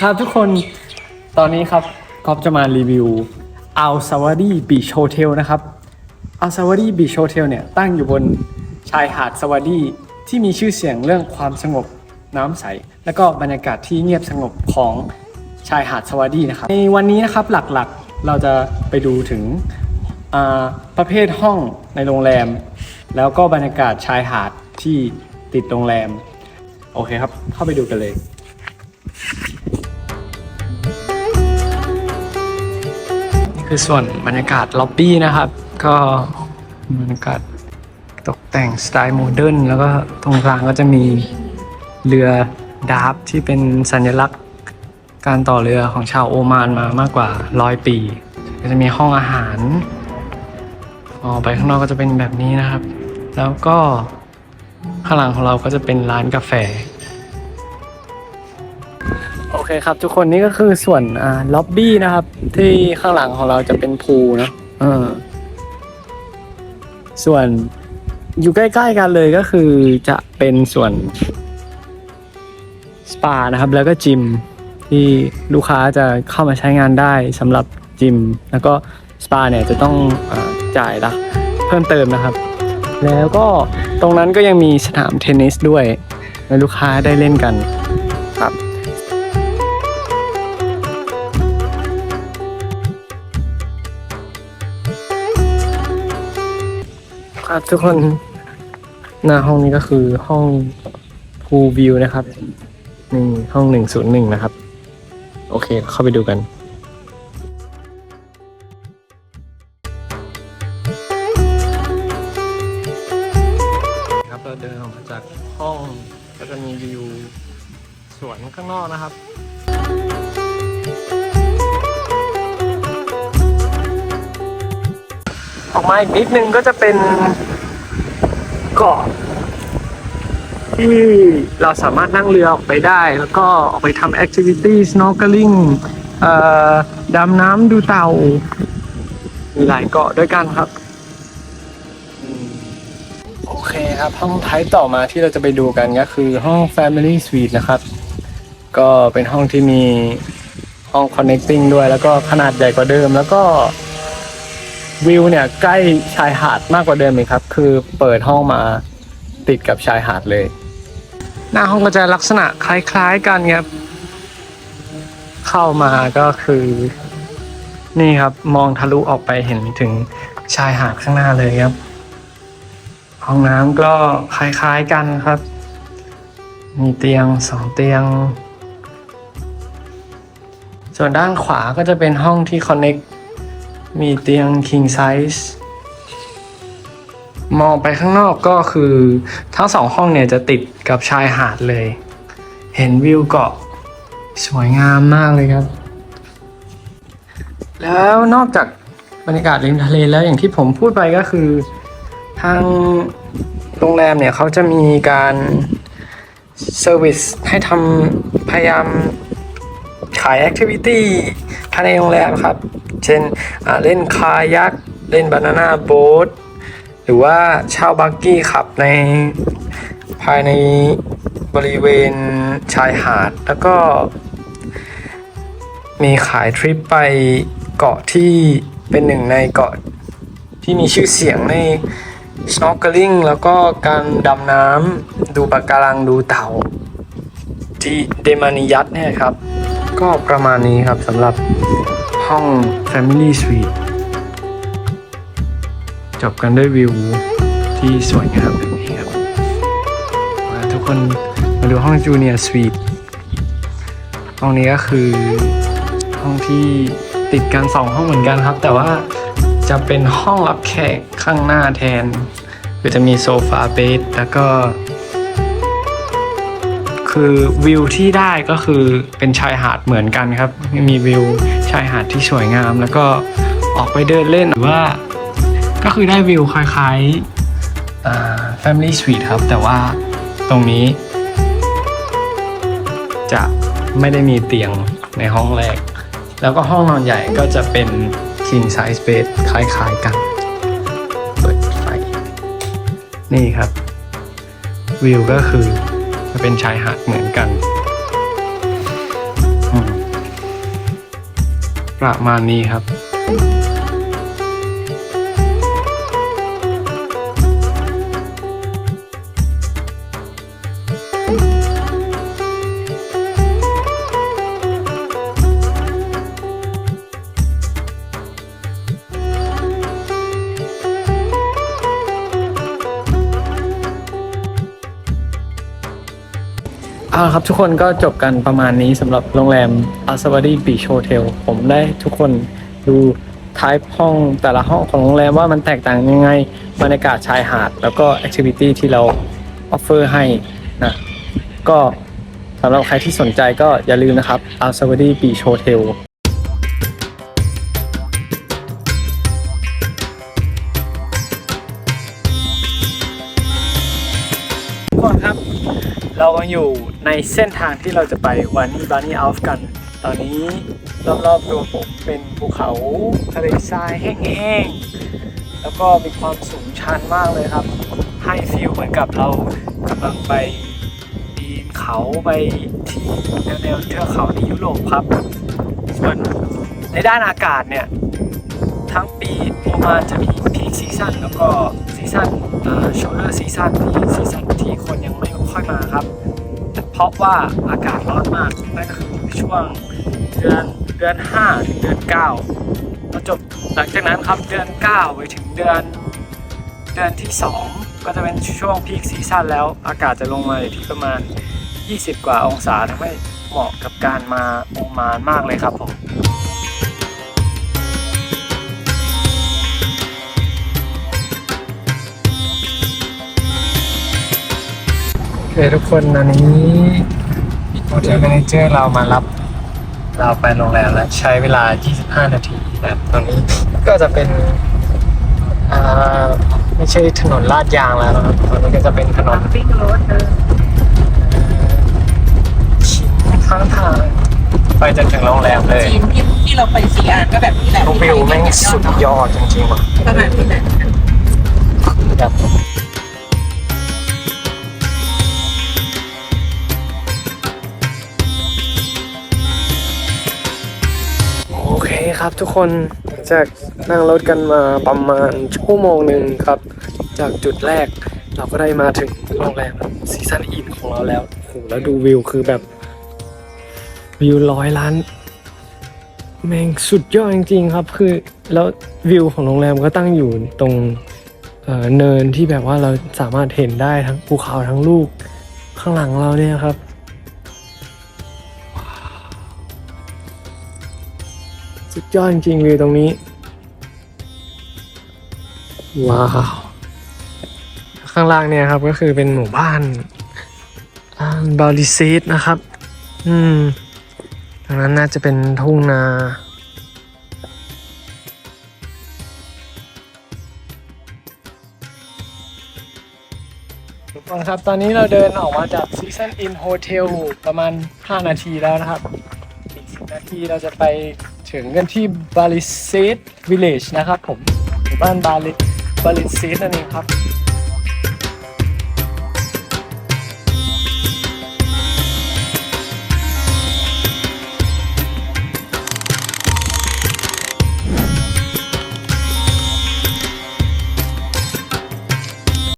ครับทุกคนตอนนี้ครับก๊อฟจะมารีวิวอัลซาวาดีบีชโฮเทลนะครับอัลซาวาดีบีชโฮเทลเนี่ยตั้งอยู่บนชายหาดสวาดีที่มีชื่อเสียงเรื่องความสงบน้ำใส และก็บรรยากาศที่เงียบสงบของชายหาดสวาดีนะครับ ในวันนี้นะครับหลักๆเราจะไปดูถึงประเภทห้องในโรงแรม แล้วก็บรรยากาศชายหาดที่ติดโรงแรม โอเคครับ เข้าไปดูกันเลย คือส่วนบรรยากาศล็อบบี้นะครับ ก็บรรยากาศตกแต่งสไตล์โมเดิร์นแล้วก็ตรงกลางก็จะมีเรือดาฟที่เป็นสัญลักษณ์การต่อเรือของชาวโอมานมามากกว่าร้อยปี ก็จะมีห้องอาหารออกไปข้างนอกก็จะเป็นแบบนี้นะครับ แล้วก็ข้างหลังของเราก็จะเป็นร้านกาแฟ เคครับ ทุกคนนี่ก็คือส่วนอ่าล็อบบี้นะครับ ที่ข้างหลังของเราจะเป็นพูลนะเออส่วนอยู่ใกล้ ๆ กันเลยก็คือจะเป็นส่วนสปานะครับ แล้วก็จิมที่ลูกค้าจะเข้ามาใช้งานได้สำหรับจิม แล้วก็สปาเนี่ยจะต้องอจ่ายละเพิ่มเติมนะครับ แล้วก็ตรงนั้นก็ยังมีสนามเทนนิสด้วยให้ลูกค้าได้เล่นกัน ครับทุกคนหน้าห้องนี้ก็คือห้องพูวิวนะครับนี่ห้องหนึ่งศูนย์หนึ่งนะครับ โอเค เข้าไปดูกันครับเราเดินออกมาจากห้องก็จะมีวิวสวนข้างนอกนะครับ มาอีกนิดนึงก็จะเป็นเกาะที่เราสามารถนั่งเรือออกไปได้ แล้วก็ออกไปทำแอคทิวิตี้ snorkeling เอ่อดำน้ำดูเต่า มีหลายเกาะด้วยกันครับ โอเคครับ ห้องท้ายต่อมาที่เราจะไปดูกันก็คือห้อง Family Suite นะครับ ก็เป็นห้องที่มีห้อง connecting ด้วยแล้วก็ขนาดใหญ่กว่าเดิมแล้วก็ วิวเนี่ยใกล้ชายหาดมากกว่าเดิมอีกครับ คือเปิดห้องมาติดกับชายหาดเลย หน้าห้องก็จะลักษณะคล้าย ๆ กันครับ เข้ามาก็คือ นี่ครับมองทะลุออกไปเห็นถึงชายหาดข้างหน้าเลยครับ ห้องน้ำก็คล้ายๆกันครับ มีเตียงสองเตียง ส่วนด้านขวาก็จะเป็นห้องที่ connect มีเตียง king size มองไปข้างนอกก็คือทั้งสองห้องเนี่ยจะติดกับชายหาดเลย เห็นวิวเกาะสวยงามมากเลยครับ แล้วนอกจากบรรยากาศริมทะเลแล้วอย่างที่ผมพูดไปก็คือทางโรงแรมเนี่ยเขาจะมีการเซอร์วิสให้ทำพยายามขายแอคทิวิตี้ ภายในโรงแรมครับ เช่นเล่นคายักเล่นบานาน่าโบ๊ทหรือว่าเช่าบักกี้ขับในภายในบริเวณชายหาด แล้วก็มีขายทริปไปเกาะที่เป็นหนึ่งในเกาะที่มีชื่อเสียงใน snorkeling แล้วก็การดำน้ำดูปะการังดูเต่า ที่เดมานิยัตเนี่ยครับ ก็ประมาณนี้ครับสำหรับห้อง Family Suite จบกันด้วยวิวที่สวยงามแบบนี้ครับมาทุกคนมาดูห้อง Junior Suite ห้องนี้ก็คือห้องที่ติดกันสองห้องเหมือนกันครับ แต่ว่าจะเป็นห้องรับแขกข้างหน้าแทน คือจะมีโซฟาเบดแล้วก็ คือวิวที่ได้ก็คือเป็นชายหาดเหมือนกันครับ มีวิวชายหาดที่สวยงาม แล้วก็ออกไปเดินเล่นหรือว่า ก็คือได้วิวคล้ายๆ Family Suite ครับ แต่ว่าตรงนี้ จะไม่ได้มีเตียงในห้องแรก แล้วก็ห้องนอนใหญ่ก็จะเป็น King Size Bed คล้ายๆกันเปิดไฟนี่ครับวิวก็คือ จะเป็นชายหาดเหมือนกัน ประมาณนี้ครับ เอาละครับทุกคนก็จบกันประมาณนี้สำหรับโรงแรมอาสวารีบีชโฮเทลผมได้ทุกคนดูทายห้องแต่ละห้องของโรงแรมว่ามันแตกต่างยังไงบรรยากาศชายหาด แล้วก็แอคทิวิตี้ที่เราออฟเฟอร์ให้นะก็สำหรับใครที่สนใจก็อย่าลืมนะครับอาสวารีบีชโฮเทล เรากำลังอยู่ในเส้นทางที่เราจะไปวานี่บานี่อัลฟกัน ตอนนี้รอบๆตัวผมเป็นภูเขาทะเลทรายแห้งๆ แล้วก็มีความสูงชันมากเลยครับ ให้ฟีลเหมือนกับเรากำลังไปปีนเขาไปที่แนวเทือกเขาในยุโรปครับ ส่วนในด้านอากาศเนี่ย ทั้งปีประมาณจะมี พีคซีซั่นแล้วก็ซีซั่นโชว์เลอร์ซีซั่นที่ซีซั่นที่คนยังไม่ค่อยมาครับ เพราะว่าอากาศร้อนมากนั่นก็คือช่วงเดือนเดือน5ถึงเดือน9แล้วจบหลังจากนั้นครับเดือน 9 ไปถึงเดือนเดือนที่ 2 ก็จะเป็นช่วงพีคซีซั่นแล้วอากาศจะลงมาอยู่ที่ประมาณ 20 กว่าองศาทำให้เหมาะกับการมาโอมานมากเลยครับผม คทุกคนตอนนี้โฮเทลแมเนเจอร์เรามารับ เราไปโรงแรมแล้วใช้เวลา 25 นาทีนะครับตอนนี้ก็จะเป็นอ่าไม่ใช่ถนนลาดยางแล้วนะครับตอนนี้ก็จะเป็นถนนปิ้งรถเออชิ้นข้างทางไปจนถึงโรงแรมเลยจีนที่ที่เราไปซีอานก็แบบนี้แหละวิวแม่งสุดยอดจริงๆว่ะประมาณนี้แหละครับ ครับทุกคนจากนั่งรถกันมาประมาณชั่วโมงหนึ่งครับ จากจุดแรกเราก็ได้มาถึงโรงแรมซีซันอินของเราแล้วโอ้โหแล้วดูวิวคือแบบ วิวร้อยล้าน แม่งสุดยอดจริงๆครับ คือแล้ววิวของโรงแรมก็ตั้งอยู่ตรงเเนินที่แบบว่าเราสามารถเห็นได้ทั้งภูเขาทั้งลูกข้างหลังเราเนี่ยครับ สุดยอดจริงๆวิวตรงนี้ ว้าว ข้างล่างเนี่ยครับก็คือเป็นหมู่บ้านบาลิซีดนะครับ อืมตรงนั้นน่าจะเป็นทุ่งนาทุกคนครับตอนนี้เราเดินออกมาจาก Season Inn Hotel ประมาณ 5 นาทีแล้วนะครับ อีก 10 นาทีเราจะไป ถึงกันที่บาลิเซตวิลเลจนะครับผมหมู่บ้านบาลิบาลิเซตนั่นเองครับ